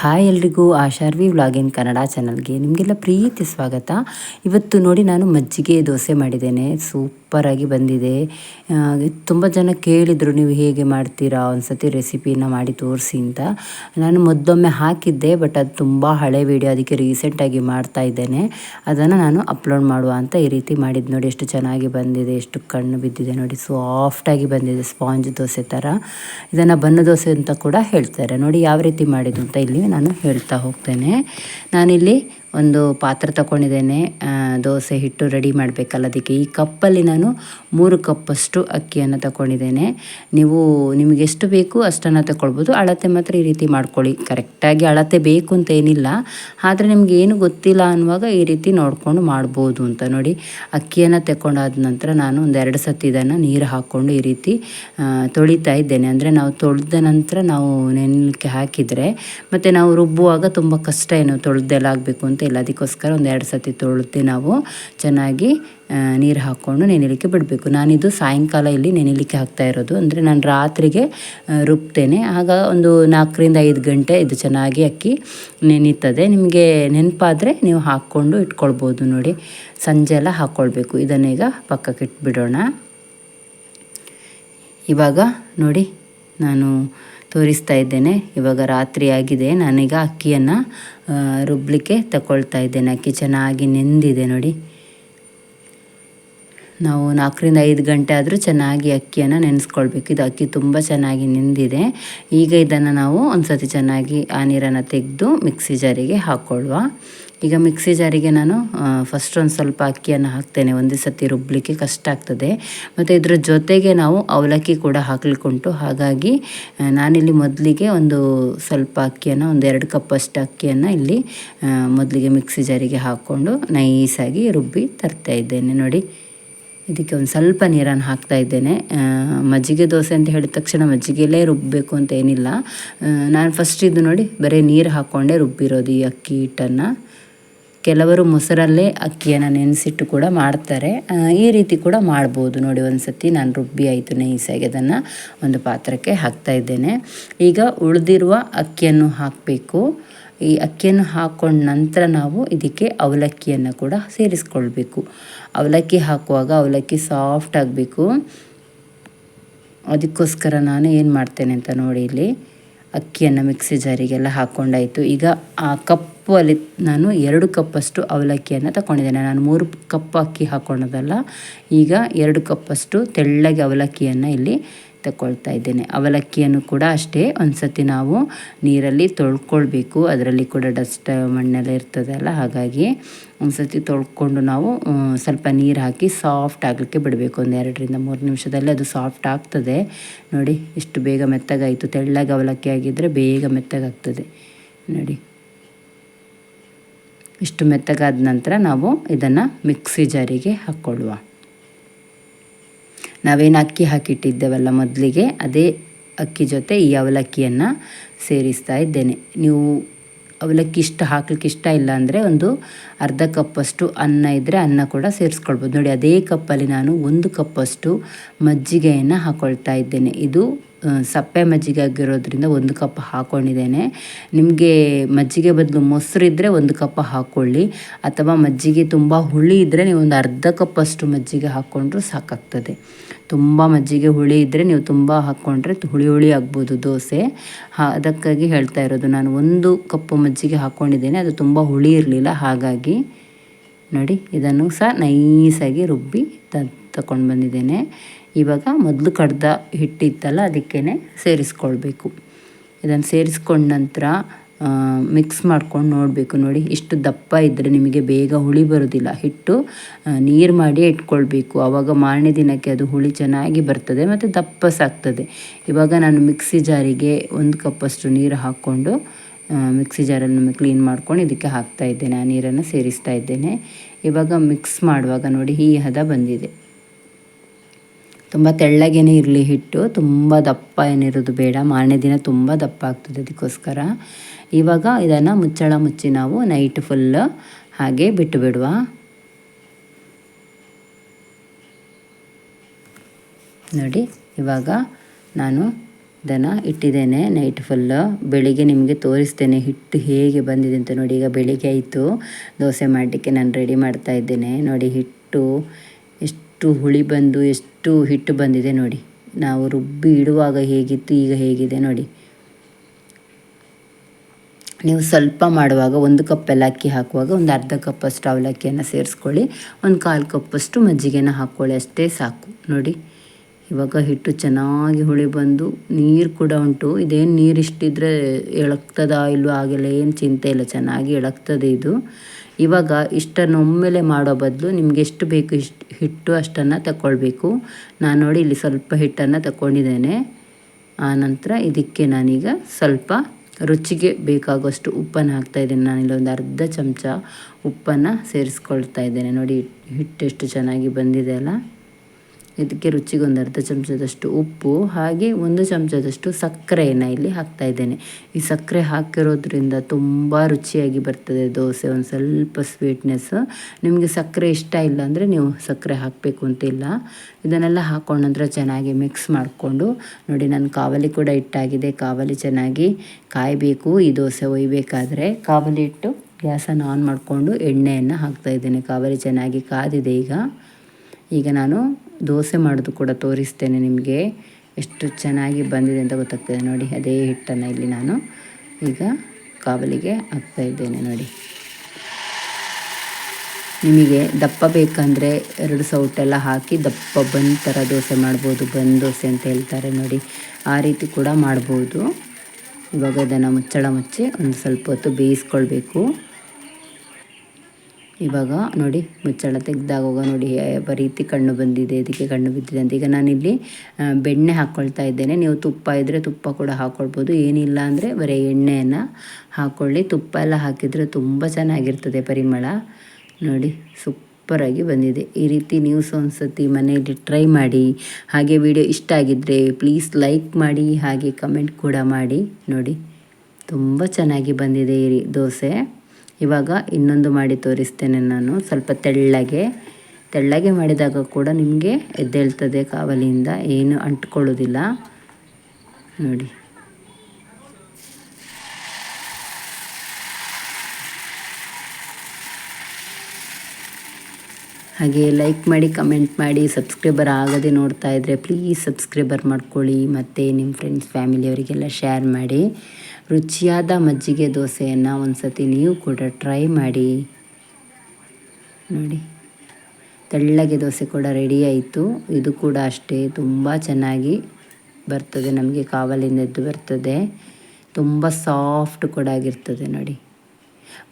Hi ಎಲ್ರಿಗೂ, ಆಶಾರ್ವಿ ವ್ಲಾಗಿನ್ ಕನ್ನಡ ಚಾನಲ್ಗೆ ನಿಮಗೆಲ್ಲ ಪ್ರೀತಿ ಸ್ವಾಗತ. ಇವತ್ತು ನೋಡಿ ನಾನು ಮಜ್ಜಿಗೆ ದೋಸೆ ಮಾಡಿದ್ದೇನೆ. ಸೂಪರಾಗಿ ಬಂದಿದೆ. ತುಂಬ ಜನ ಕೇಳಿದರು ನೀವು ಹೇಗೆ ಮಾಡ್ತೀರಾ ಒಂದ್ಸತಿ ರೆಸಿಪಿನ ಮಾಡಿ ತೋರಿಸಿ ಅಂತ. ನಾನು ಮೊದ್ದೊಮ್ಮೆ ಹಾಕಿದ್ದೆ ಬಟ್ ಅದು ತುಂಬ ಹಳೆ ವಿಡಿಯೋ ಅದಕ್ಕೆ ರೀಸೆಂಟಾಗಿ ಮಾಡ್ತಾ ಇದ್ದೇನೆ. ಅದನ್ನು ನಾನು ಅಪ್ಲೋಡ್ ಮಾಡುವ ಅಂತ ಈ ರೀತಿ ಮಾಡಿದ್ದು ನೋಡಿ, ಎಷ್ಟು ಚೆನ್ನಾಗಿ ಬಂದಿದೆ, ಎಷ್ಟು ಕಣ್ಣು ಬಿದ್ದಿದೆ ನೋಡಿ ಸಾಫ್ಟಾಗಿ ಬಂದಿದೆ ಸ್ಪಾಂಜ್ ದೋಸೆ ಥರ ಇದನ್ನು ಬನ್ನು ದೋಸೆ ಅಂತ ಕೂಡ ಹೇಳ್ತಾರೆ. ನೋಡಿ, ಯಾವ ರೀತಿ ಮಾಡಿದ್ದು ಅಂತ ಇಲ್ಲಿ ನಾನು ಹೇಳ್ತಾ ಹೋಗ್ತೇನೆ. ನಾನಿಲ್ಲಿ ಒಂದು ಪಾತ್ರೆ ತಗೊಂಡಿದ್ದೇನೆ ದೋಸೆ ಹಿಟ್ಟು ರೆಡಿ ಮಾಡಬೇಕಲ್ಲ ಅದಕ್ಕೆ. ಈ ಕಪ್ಪಲ್ಲಿ ನಾನು ಮೂರು ಕಪ್ಪಷ್ಟು ಅಕ್ಕಿಯನ್ನು ತಗೊಂಡಿದ್ದೇನೆ ನೀವು ನಿಮಗೆ ಎಷ್ಟು ಬೇಕು ಅಷ್ಟನ್ನು ತಗೊಳ್ಬೋದು ಅಳತೆ ಮಾತ್ರ ಈ ರೀತಿ ಮಾಡ್ಕೊಳ್ಳಿ. ಕರೆಕ್ಟಾಗಿ ಅಳತೆ ಬೇಕು ಅಂತ ಏನಿಲ್ಲ. ಆದರೆ ನಿಮ್ಗೆ ಏನು ಗೊತ್ತಿಲ್ಲ ಅನ್ನುವಾಗ ಈ ರೀತಿ ನೋಡಿಕೊಂಡು ಮಾಡ್ಬೋದು ಅಂತ ನೋಡಿ. ಅಕ್ಕಿಯನ್ನು ತಗೊಂಡಾದ ನಂತರ ನಾನು ಒಂದು ಎರಡು ಸತಿ ಇದನ್ನು ನೀರು ಹಾಕ್ಕೊಂಡು ಈ ರೀತಿ ತೊಳಿತಾ ಇದ್ದೇನೆ. ಅಂದರೆ ನಾವು ತೊಳೆದ ನಂತರ ನಾವು ನೆನಲಿಕ್ಕೆ ಹಾಕಿದರೆ ಮತ್ತು ನಾವು ರುಬ್ಬುವಾಗ ತುಂಬ ಕಷ್ಟ ಏನು ತೊಳೆದೆಲ್ಲ ಆಗಬೇಕು ಅಂತ ಇಲ್ಲ. ಅದಕ್ಕೋಸ್ಕರ ಒಂದು ಎರಡು ಸತಿ ತೊಳೆದು ನಾವು ಚೆನ್ನಾಗಿ ನೀರು ಹಾಕ್ಕೊಂಡು ನೆನೆಲಿಕ್ಕೆ ಬಿಡಬೇಕು. ನಾನಿದು ಸಾಯಂಕಾಲ ಇಲ್ಲಿ ನೆನೆಲಿಕ್ಕೆ ಹಾಕ್ತಾ ಇರೋದು. ಅಂದರೆ ನಾನು ರಾತ್ರಿಗೆ ರುಬ್ತೇನೆ. ಆಗ ಒಂದು ನಾಲ್ಕರಿಂದ ಐದು ಗಂಟೆ ಇದು ಚೆನ್ನಾಗಿ ಅಕ್ಕಿ ನೆನೀತದೆ. ನಿಮಗೆ ನೆನಪಾದರೆ ನೀವು ಹಾಕ್ಕೊಂಡು ಇಟ್ಕೊಳ್ಬೋದು ನೋಡಿ. ಸಂಜೆ ಎಲ್ಲ ಹಾಕ್ಕೊಳ್ಬೇಕು ಇದನ್ನೀಗ ಪಕ್ಕಕ್ಕೆ ಇಟ್ಬಿಡೋಣ. ಇವಾಗ ನೋಡಿ, ನಾನು ತೋರಿಸ್ತಾ ಇದ್ದೇನೆ. ಇವಾಗ ರಾತ್ರಿ ಆಗಿದೆ. ನಾನೀಗ ಅಕ್ಕಿಯನ್ನು ರುಬ್ಬಲಿಕ್ಕೆ ತಗೊಳ್ತಾ ಇದ್ದೇನೆ. ಅಕ್ಕಿ ಚೆನ್ನಾಗಿ ನೆಂದಿದೆ ನೋಡಿ. ನಾವು ನಾಲ್ಕರಿಂದ ಐದು ಗಂಟೆ ಆದರೂ ಚೆನ್ನಾಗಿ ಅಕ್ಕಿಯನ್ನು ನೆನೆಸ್ಕೊಳ್ಬೇಕು. ಇದು ಅಕ್ಕಿ ತುಂಬ ಚೆನ್ನಾಗಿ ನೆಂದಿದೆ. ಈಗ ಇದನ್ನು ನಾವು ಒಂದು ಸತಿ ಚೆನ್ನಾಗಿ ಆ ನೀರನ್ನು ತೆಗೆದು ಮಿಕ್ಸಿ ಜಾರಿಗೆ ಹಾಕ್ಕೊಳ್ಳುವ ಈಗ ಮಿಕ್ಸಿ ಜಾರಿಗೆ ನಾನು ಫಸ್ಟ್ ಒಂದು ಸ್ವಲ್ಪ ಅಕ್ಕಿಯನ್ನು ಹಾಕ್ತೇನೆ. ಒಂದೇ ಸತಿ ರುಬ್ಬಲಿಕ್ಕೆ ಕಷ್ಟ ಆಗ್ತದೆ. ಮತ್ತು ಇದರ ಜೊತೆಗೆ ನಾವು ಅವಲಕ್ಕಿ ಕೂಡ ಹಾಕ್ಲಿಕ್ಕುಂಟು. ಹಾಗಾಗಿ ನಾನಿಲ್ಲಿ ಮೊದಲಿಗೆ ಒಂದು ಸ್ವಲ್ಪ ಅಕ್ಕಿಯನ್ನು, ಒಂದು ಎರಡು ಕಪ್ಪಷ್ಟು ಅಕ್ಕಿಯನ್ನು ಇಲ್ಲಿ ಮೊದಲಿಗೆ ಮಿಕ್ಸಿ ಜಾರಿಗೆ ಹಾಕ್ಕೊಂಡು ನೈಸಾಗಿ ರುಬ್ಬಿ ತರ್ತಾ ಇದ್ದೇನೆ. ನೋಡಿ, ಇದಕ್ಕೆ ಒಂದು ಸ್ವಲ್ಪ ನೀರನ್ನು ಹಾಕ್ತಾ ಇದ್ದೇನೆ. ಮಜ್ಜಿಗೆ ದೋಸೆ ಅಂತ ಹೇಳಿದ ತಕ್ಷಣ ಮಜ್ಜಿಗೆಯಲ್ಲೇ ರುಬ್ಬಬೇಕು ಅಂತ ಏನಿಲ್ಲ. ನಾನು ಫಸ್ಟ್ ಇದು ನೋಡಿ, ಬರೀ ನೀರು ಹಾಕ್ಕೊಂಡೆ ರುಬ್ಬಿರೋದು ಈ ಅಕ್ಕಿ ಹಿಟ್ಟನ್ನು. ಕೆಲವರು ಮೊಸರಲ್ಲೇ ಅಕ್ಕಿಯನ್ನು ನೆನೆಸಿಟ್ಟು ಕೂಡ ಮಾಡ್ತಾರೆ. ಈ ರೀತಿ ಕೂಡ ಮಾಡ್ಬೋದು. ನೋಡಿ ಒಂದು ಸತಿ ನಾನು ರುಬ್ಬಿ ಆಯಿತು ನೈಸಾಗಿ ಅದನ್ನು ಒಂದು ಪಾತ್ರಕ್ಕೆ ಹಾಕ್ತಾ ಇದ್ದೇನೆ. ಈಗ ಉಳಿದಿರುವ ಅಕ್ಕಿಯನ್ನು ಹಾಕಬೇಕು. ಈ ಅಕ್ಕಿಯನ್ನು ಹಾಕ್ಕೊಂಡ ನಂತರ ನಾವು ಇದಕ್ಕೆ ಅವಲಕ್ಕಿಯನ್ನು ಕೂಡ ಸೇರಿಸ್ಕೊಳ್ಬೇಕು. ಅವಲಕ್ಕಿ ಹಾಕುವಾಗ ಅವಲಕ್ಕಿ ಸಾಫ್ಟ್ ಆಗಬೇಕು. ಅದಕ್ಕೋಸ್ಕರ ನಾನು ಏನು ಮಾಡ್ತೇನೆ ಅಂತ ನೋಡಿ ಇಲ್ಲಿ ಅಕ್ಕಿಯನ್ನು ಮಿಕ್ಸಿ ಜಾರಿಗೆಲ್ಲ ಹಾಕ್ಕೊಂಡಾಯಿತು. ಈಗ ಆ ಕಪ್ಪು ಅಲ್ಲಿ ನಾನು ಎರಡು ಕಪ್ಪಷ್ಟು ಅವಲಕ್ಕಿಯನ್ನು ತಗೊಂಡಿದ್ದೇನೆ ನಾನು ಮೂರು ಕಪ್ ಅಕ್ಕಿ ಹಾಕ್ಕೊಳೋದಲ್ಲ ಈಗ ಎರಡು ಕಪ್ಪಷ್ಟು ತೆಳ್ಳಗೆ ಅವಲಕ್ಕಿಯನ್ನು ಇಲ್ಲಿ ತಗೊಳ್ತಾ ಇದ್ದೇನೆ. ಅವಲಕ್ಕಿಯನ್ನು ಕೂಡ ಅಷ್ಟೇ ಒಂದು ಸತಿ ನಾವು ನೀರಲ್ಲಿ ತೊಳ್ಕೊಳ್ಬೇಕು. ಅದರಲ್ಲಿ ಕೂಡ ಡಸ್ಟ್ ಮಣ್ಣೆಲ್ಲ ಇರ್ತದಲ್ಲ ಹಾಗಾಗಿ ಒಂದು ಸತಿ ತೊಳ್ಕೊಂಡು ನಾವು ಸ್ವಲ್ಪ ನೀರು ಹಾಕಿ ಸಾಫ್ಟ್ ಆಗಲಿಕ್ಕೆ ಬಿಡಬೇಕು. ಒಂದು ಎರಡರಿಂದ ಮೂರು ನಿಮಿಷದಲ್ಲಿ ಅದು ಸಾಫ್ಟ್ ಆಗ್ತದೆ. ನೋಡಿ, ಎಷ್ಟು ಬೇಗ ಮೆತ್ತಗಾಯಿತು. ತೆಳ್ಳಗೆ ಅವಲಕ್ಕಿ ಆಗಿದ್ದರೆ ಬೇಗ ಮೆತ್ತಗಾಗ್ತದೆ. ನೋಡಿ. ಇಷ್ಟು ಮೆತ್ತಗಾದ ನಂತರ ನಾವು ಇದನ್ನು ಮಿಕ್ಸಿ ಜಾರಿಗೆ ಹಾಕ್ಕೊಳ್ಳುವ. ನಾವೇನು ಅಕ್ಕಿ ಹಾಕಿಟ್ಟಿದ್ದೇವಲ್ಲ ಮೊದಲಿಗೆ, ಅದೇ ಅಕ್ಕಿ ಜೊತೆ ಈ ಅವಲಕ್ಕಿಯನ್ನು ಸೇರಿಸ್ತಾ ಇದ್ದೇನೆ. ನೀವು ಅವಲಕ್ಕಿ ಇಷ್ಟ, ಹಾಕ್ಲಿಕ್ಕೆ ಇಷ್ಟ ಇಲ್ಲ ಅಂದರೆ ಒಂದು ಅರ್ಧ ಕಪ್ಪಷ್ಟು ಅನ್ನ ಇದ್ದರೆ ಅನ್ನ ಕೂಡ ಸೇರಿಸ್ಕೊಳ್ಬೋದು. ನೋಡಿ, ಅದೇ ಕಪ್ಪಲ್ಲಿ ನಾನು ಒಂದು ಕಪ್ಪಷ್ಟು ಮಜ್ಜಿಗೆಯನ್ನು ಹಾಕ್ಕೊಳ್ತಾ ಇದ್ದೇನೆ. ಇದು ಸಪ್ಪೆ ಮಜ್ಜಿಗೆ ಆಗಿರೋದ್ರಿಂದ ಒಂದು ಕಪ್ ಹಾಕ್ಕೊಂಡಿದ್ದೇನೆ ನಿಮಗೆ ಮಜ್ಜಿಗೆ ಬದಲು ಮೊಸರು ಇದ್ದರೆ ಒಂದು ಕಪ್ ಹಾಕ್ಕೊಳ್ಳಿ ಅಥವಾ ಮಜ್ಜಿಗೆ ತುಂಬ ಹುಳಿ ಇದ್ದರೆ ನೀವು ಒಂದು ಅರ್ಧ ಕಪ್ಪಷ್ಟು ಮಜ್ಜಿಗೆ ಹಾಕ್ಕೊಂಡ್ರೂ ಸಾಕಾಗ್ತದೆ. ತುಂಬ ಮಜ್ಜಿಗೆ ಹುಳಿ ಇದ್ದರೆ ನೀವು ತುಂಬ ಹಾಕ್ಕೊಂಡ್ರೆ ಹುಳಿ ಹುಳಿ ಆಗ್ಬೋದು ದೋಸೆ. ಅದಕ್ಕಾಗಿ ಹೇಳ್ತಾ ಇರೋದು, ನಾನು ಒಂದು ಕಪ್ಪು ಮಜ್ಜಿಗೆ ಹಾಕ್ಕೊಂಡಿದ್ದೇನೆ ಅದು ತುಂಬ ಹುಳಿ ಇರಲಿಲ್ಲ, ಹಾಗಾಗಿ ನೋಡಿ, ಇದನ್ನು ಸಹ ನೈಸಾಗಿ ರುಬ್ಬಿ ತ ತಗೊಂಡು ಬಂದಿದ್ದೇನೆ. ಇವಾಗ ಮೊದಲು ಕಡ್ದ ಹಿಟ್ಟಿತ್ತಲ್ಲ ಅದಕ್ಕೇ ಸೇರಿಸ್ಕೊಳ್ಬೇಕು. ಇದನ್ನು ಸೇರಿಸ್ಕೊಂಡ ನಂತರ ಮಿಕ್ಸ್ ಮಾಡ್ಕೊಂಡು ನೋಡಬೇಕು ನೋಡಿ. ಇಷ್ಟು ದಪ್ಪ ಇದ್ದರೆ ನಿಮಗೆ ಬೇಗ ಹುಳಿ ಬರೋದಿಲ್ಲ. ಹಿಟ್ಟು ನೀರು ಮಾಡಿ ಇಟ್ಕೊಳ್ಬೇಕು. ಆವಾಗ ಮಾರನೇ ದಿನಕ್ಕೆ ಅದು ಹುಳಿ ಚೆನ್ನಾಗಿ ಬರ್ತದೆ ಮತ್ತು ದಪ್ಪ ಸಾಕ್ತದೆ ಇವಾಗ ನಾನು ಮಿಕ್ಸಿ ಜಾರಿಗೆ ಒಂದು ಕಪ್ಪಷ್ಟು ನೀರು ಹಾಕ್ಕೊಂಡು ಮಿಕ್ಸಿ ಜಾರನ್ನು ಕ್ಲೀನ್ ಮಾಡ್ಕೊಂಡು ಇದಕ್ಕೆ ಹಾಕ್ತಾ ಇದ್ದೇನೆ. ಆ ನೀರನ್ನು ಸೇರಿಸ್ತಾ ಇದ್ದೇನೆ. ಇವಾಗ ಮಿಕ್ಸ್ ಮಾಡುವಾಗ ನೋಡಿ ಈ ಹದ ಬಂದಿದೆ. ತುಂಬ ತೆಳ್ಳಗೇನೆ ಇರಲಿ ಹಿಟ್ಟು, ತುಂಬ ದಪ್ಪ ಏನಿರೋದು ಬೇಡ. ಮಾರನೇ ದಿನ ತುಂಬ ದಪ್ಪ ಆಗ್ತದೆ ಅದಕ್ಕೋಸ್ಕರ. ಇವಾಗ ಇದನ್ನು ಮುಚ್ಚಳ ಮುಚ್ಚಿ ನಾವು ನೈಟ್ ಫುಲ್ ಹಾಗೆ ಬಿಟ್ಟು ಬಿಡುವ. ನೋಡಿ, ಇವಾಗ ನಾನು ಇದನ್ನು ಇಟ್ಟಿದ್ದೇನೆ ನೈಟ್ ಫುಲ್ಲು ಬೆಳಿಗ್ಗೆ ನಿಮಗೆ ತೋರಿಸ್ತೇನೆ ಹಿಟ್ಟು ಹೇಗೆ ಬಂದಿದೆ ಅಂತ ನೋಡಿ. ಈಗ ಬೆಳಿಗ್ಗೆ ಆಯಿತು. ದೋಸೆ ಮಾಡಲಿಕ್ಕೆ ನಾನು ರೆಡಿ ಮಾಡ್ತಾ ಇದ್ದೇನೆ. ನೋಡಿ, ಹಿಟ್ಟು ಎಷ್ಟು ಹುಳಿ ಬಂದು ಎಷ್ಟು ಹಿಟ್ಟು ಬಂದಿದೆ ನೋಡಿ. ನಾವು ರುಬ್ಬಿ ಇಡುವಾಗ ಹೇಗಿತ್ತು, ಈಗ ಹೇಗಿದೆ ನೋಡಿ. ನೀವು ಸ್ವಲ್ಪ ಮಾಡುವಾಗ ಒಂದು ಕಪ್ ಅಕ್ಕಿ ಹಾಕುವಾಗ ಒಂದು ಅರ್ಧ ಕಪ್ಪಷ್ಟು ಅವಲಕ್ಕಿಯನ್ನು ಸೇರಿಸ್ಕೊಳ್ಳಿ. ಒಂದು ಕಾಲು ಕಪ್ಪಷ್ಟು ಮಜ್ಜಿಗೆನ ಹಾಕ್ಕೊಳ್ಳಿ, ಅಷ್ಟೇ ಸಾಕು. ನೋಡಿ, ಇವಾಗ ಹಿಟ್ಟು ಚೆನ್ನಾಗಿ ಹುಳಿ ಬಂದು ನೀರು ಕೂಡ ಉಂಟು. ಇದೇನು ನೀರು ಇಷ್ಟಿದ್ರೆ ಎಳಕ್ತದ ಇಲ್ವೋ ಹಾಗೆಲ್ಲ ಏನು ಚಿಂತೆ ಇಲ್ಲ, ಚೆನ್ನಾಗಿ ಎಳಕ್ತದೆ ಇದು. ಇವಾಗ ಇಷ್ಟನ್ನು ಒಮ್ಮೆಲೆ ಮಾಡೋ ಬದಲು ನಿಮ್ಗೆ ಎಷ್ಟು ಬೇಕು ಇಷ್ಟು ಹಿಟ್ಟು ಅಷ್ಟನ್ನು ತಗೊಳ್ಬೇಕು. ನಾನು ನೋಡಿ ಇಲ್ಲಿ ಸ್ವಲ್ಪ ಹಿಟ್ಟನ್ನು ತಗೊಂಡಿದ್ದೇನೆ. ಆನಂತರ ಇದಕ್ಕೆ ನಾನೀಗ ಸ್ವಲ್ಪ ರುಚಿಗೆ ಬೇಕಾಗುವಷ್ಟು ಉಪ್ಪನ್ನು ಹಾಕ್ತಾ ಇದ್ದೇನೆ. ನಾನಿಲ್ಲಿ ಒಂದು ಅರ್ಧ ಚಮಚ ಉಪ್ಪನ್ನು ಸೇರಿಸ್ಕೊಳ್ತಾ ಇದ್ದೇನೆ. ನೋಡಿ ಹಿಟ್ಟು ಎಷ್ಟು ಚೆನ್ನಾಗಿ ಬಂದಿದೆ ಅಲ್ಲ. ಇದಕ್ಕೆ ರುಚಿಗೆ ಒಂದು ಅರ್ಧ ಚಮಚದಷ್ಟು ಉಪ್ಪು, ಹಾಗೆ ಒಂದು ಚಮಚದಷ್ಟು ಸಕ್ಕರೆಯನ್ನು ಇಲ್ಲಿ ಹಾಕ್ತಾ ಇದ್ದೇನೆ. ಈ ಸಕ್ಕರೆ ಹಾಕಿರೋದ್ರಿಂದ ತುಂಬ ರುಚಿಯಾಗಿ ಬರ್ತದೆ ದೋಸೆ, ಒಂದು ಸ್ವಲ್ಪ ಸ್ವೀಟ್ನೆಸ್ ನಿಮಗೆ ಸಕ್ಕರೆ ಇಷ್ಟ ಇಲ್ಲ ಅಂದರೆ ನೀವು ಸಕ್ಕರೆ ಹಾಕಬೇಕು ಅಂತಿಲ್ಲ ಇದನ್ನೆಲ್ಲ ಹಾಕೊಂಡು ನಂತರ ಚೆನ್ನಾಗಿ ಮಿಕ್ಸ್ ಮಾಡಿಕೊಂಡು, ನೋಡಿ ನಾನು ಕಾವಲಿ ಕೂಡ ಇಟ್ಟಾಗಿದೆ ಕಾವಲಿ ಚೆನ್ನಾಗಿ ಕಾಯಬೇಕು, ಈ ದೋಸೆ ಒಯ್ಯಬೇಕಾದ್ರೆ ಕಾವಲಿ ಇಟ್ಟು ಗ್ಯಾಸನ್ನು ಆನ್ ಮಾಡಿಕೊಂಡು ಎಣ್ಣೆಯನ್ನು ಹಾಕ್ತಾ ಇದ್ದೇನೆ. ಕಾವಲಿ ಚೆನ್ನಾಗಿ ಕಾದಿದೆ ಈಗ. ಈಗ ನಾನು ದೋಸೆ ಮಾಡೋದು ಕೂಡ ತೋರಿಸ್ತೇನೆ ನಿಮಗೆ. ಎಷ್ಟು ಚೆನ್ನಾಗಿ ಬಂದಿದೆ ಅಂತ ಗೊತ್ತಾಗ್ತದೆ. ನೋಡಿ, ಅದೇ ಹಿಟ್ಟನ್ನು ಇಲ್ಲಿ ನಾನು ಈಗ ಕಾವಲಿಗೆ ಹಾಕ್ತಾ ಇದ್ದೇನೆ. ನೋಡಿ. ನಿಮಗೆ ದಪ್ಪ ಬೇಕಂದರೆ ಎರಡು ಸೌಟೆಲ್ಲ ಹಾಕಿ ದಪ್ಪ ಬಂದ್ ಥರ ದೋಸೆ ಮಾಡ್ಬೋದು. ಬಂದ್ ದೋಸೆ ಅಂತ ಹೇಳ್ತಾರೆ. ನೋಡಿ, ಆ ರೀತಿ ಕೂಡ ಮಾಡ್ಬೋದು. ಇವಾಗ ಅದನ್ನು ಮುಚ್ಚಳ ಮುಚ್ಚಿ ಒಂದು ಸ್ವಲ್ಪ ಹೊತ್ತು ಬೇಯಿಸ್ಕೊಳ್ಬೇಕು. ಇವಾಗ ನೋಡಿ ಮುಚ್ಚಳ ತೆಗೆದಾಗ ನೋಡಿ ರೀತಿ ಕಣ್ಣು ಬಂದಿದೆ, ಇದಕ್ಕೆ ಕಣ್ಣು ಬಿದ್ದಿದೆ ಅಂತ. ಈಗ ನಾನಿಲ್ಲಿ ಬೆಣ್ಣೆ ಹಾಕ್ಕೊಳ್ತಾ ಇದ್ದೇನೆ. ನೀವು ತುಪ್ಪ ಇದ್ದರೆ ತುಪ್ಪ ಕೂಡ ಹಾಕ್ಕೊಳ್ಬೋದು ಏನಿಲ್ಲ ಅಂದರೆ ಬರೀ ಎಣ್ಣೆಯನ್ನು ಹಾಕ್ಕೊಳ್ಳಿ ತುಪ್ಪ ಎಲ್ಲ ಹಾಕಿದರೆ ತುಂಬ ಚೆನ್ನಾಗಿರ್ತದೆ ಪರಿಮಳ. ನೋಡಿ ಸೂಪರಾಗಿ ಬಂದಿದೆ. ಈ ರೀತಿ ನೀವು ಸತಿ ಮನೆಯಲ್ಲಿ ಟ್ರೈ ಮಾಡಿ, ಹಾಗೆ ವಿಡಿಯೋ ಇಷ್ಟ ಆಗಿದ್ದರೆ ಪ್ಲೀಸ್ ಲೈಕ್ ಮಾಡಿ, ಹಾಗೆ ಕಮೆಂಟ್ ಕೂಡ ಮಾಡಿ. ನೋಡಿ, ತುಂಬ ಚೆನ್ನಾಗಿ ಬಂದಿದೆ ಈ ದೋಸೆ. ಇವಾಗ ಇನ್ನೊಂದು ಮಾಡಿ ತೋರಿಸ್ತೇನೆ ನಾನು. ಸ್ವಲ್ಪ ತೆಳ್ಳಗೆ. ತೆಳ್ಳಗೆ ಮಾಡಿದಾಗ ಕೂಡ ನಿಮಗೆ ಎದ್ದೇಳ್ತದೆ ಕಾವಲಿಯಿಂದ. ಏನು ಅಂಟ್ಕೊಳ್ಳೋದಿಲ್ಲ. ನೋಡಿ. ಹಾಗೆ ಲೈಕ್ ಮಾಡಿ ಕಮೆಂಟ್ ಮಾಡಿ ಸಬ್ಸ್ಕ್ರೈಬರ್ ಆಗದೆ ನೋಡ್ತಾ ಇದ್ದರೆ ಪ್ಲೀಸ್ ಸಬ್ಸ್ಕ್ರೈಬರ್ ಮಾಡ್ಕೊಳ್ಳಿ. ಮತ್ತು ನಿಮ್ಮ ಫ್ರೆಂಡ್ಸ್ ಫ್ಯಾಮಿಲಿಯವರಿಗೆಲ್ಲ ಶೇರ್ ಮಾಡಿ. ರುಚಿಯಾದ ಮಜ್ಜಿಗೆ ದೋಸೆಯನ್ನು ಒಂದು ಸತಿ ನೀವು ಕೂಡ ಟ್ರೈ ಮಾಡಿ. ನೋಡಿ. ತೆಳ್ಳಗೆ ದೋಸೆ ಕೂಡ ರೆಡಿ ಆಯಿತು. ಇದು ಕೂಡ ಅಷ್ಟೇ, ತುಂಬ ಚೆನ್ನಾಗಿ ಬರ್ತದೆ. ನಮಗೆ ಕಾವಲಿಂದದ್ದು ಬರ್ತದೆ. ತುಂಬ ಸಾಫ್ಟ್ ಕೂಡ ಆಗಿರ್ತದೆ ನೋಡಿ.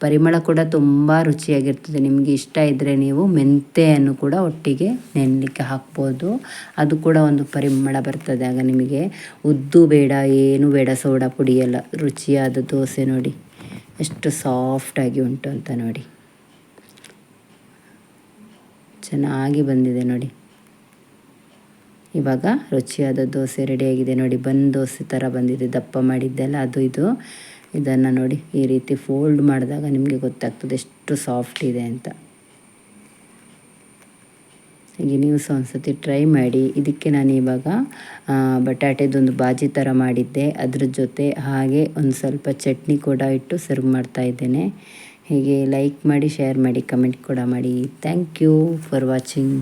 ಪರಿಮಳ ಕೂಡ ತುಂಬ ರುಚಿಯಾಗಿರ್ತದೆ. ನಿಮಗೆ ಇಷ್ಟ ಇದ್ದರೆ ನೀವು ಮೆಂತೆಯನ್ನು ಕೂಡ ಒಟ್ಟಿಗೆ ನೆನಲಿಕ್ಕೆ ಹಾಕ್ಬೋದು. ಅದು ಕೂಡ ಒಂದು ಪರಿಮಳ ಬರ್ತದೆ. ಆಗ ನಿಮಗೆ ಉದ್ದು ಬೇಡ, ಏನು ಬೇಡ, ಸೋಡಾ ಪುಡಿ ಎಲ್ಲ ರುಚಿಯಾದ ದೋಸೆ ನೋಡಿ. ಎಷ್ಟು ಸಾಫ್ಟಾಗಿ ಉಂಟು ಅಂತ ನೋಡಿ. ಚೆನ್ನಾಗಿ ಬಂದಿದೆ ನೋಡಿ. ಇವಾಗ ರುಚಿಯಾದ ದೋಸೆ ರೆಡಿಯಾಗಿದೆ ನೋಡಿ. ಬನ್ ದೋಸೆ ಥರ ಬಂದಿದೆ. ದಪ್ಪ ಮಾಡಿದ್ದೆಲ್ಲ. ಅದು ಇದು. ಇದನ್ನು ನೋಡಿ ಈ ರೀತಿ ಫೋಲ್ಡ್ ಮಾಡಿದಾಗ ನಿಮಗೆ ಗೊತ್ತಾಗ್ತದೆ ಎಷ್ಟು ಸಾಫ್ಟ್ ಇದೆ ಅಂತ. ಹೀಗೆ ನೀವು ಸಹ ಒಂದು ಟ್ರೈ ಮಾಡಿ. ಇದಕ್ಕೆ ನಾನು ಇವಾಗ ಬಟಾಟೆದೊಂದು ಬಾಜಿ ಥರ ಮಾಡಿದ್ದೆ. ಅದ್ರ ಜೊತೆ ಹಾಗೆ ಒಂದು ಸ್ವಲ್ಪ ಚಟ್ನಿ ಕೂಡ ಇಟ್ಟು ಸರ್ವ್ ಮಾಡ್ತಾ ಇದ್ದೇನೆ. ಹೀಗೆ ಲೈಕ್ ಮಾಡಿ ಶೇರ್ ಮಾಡಿ ಕಮೆಂಟ್ ಕೂಡ ಮಾಡಿ. Thank you for watching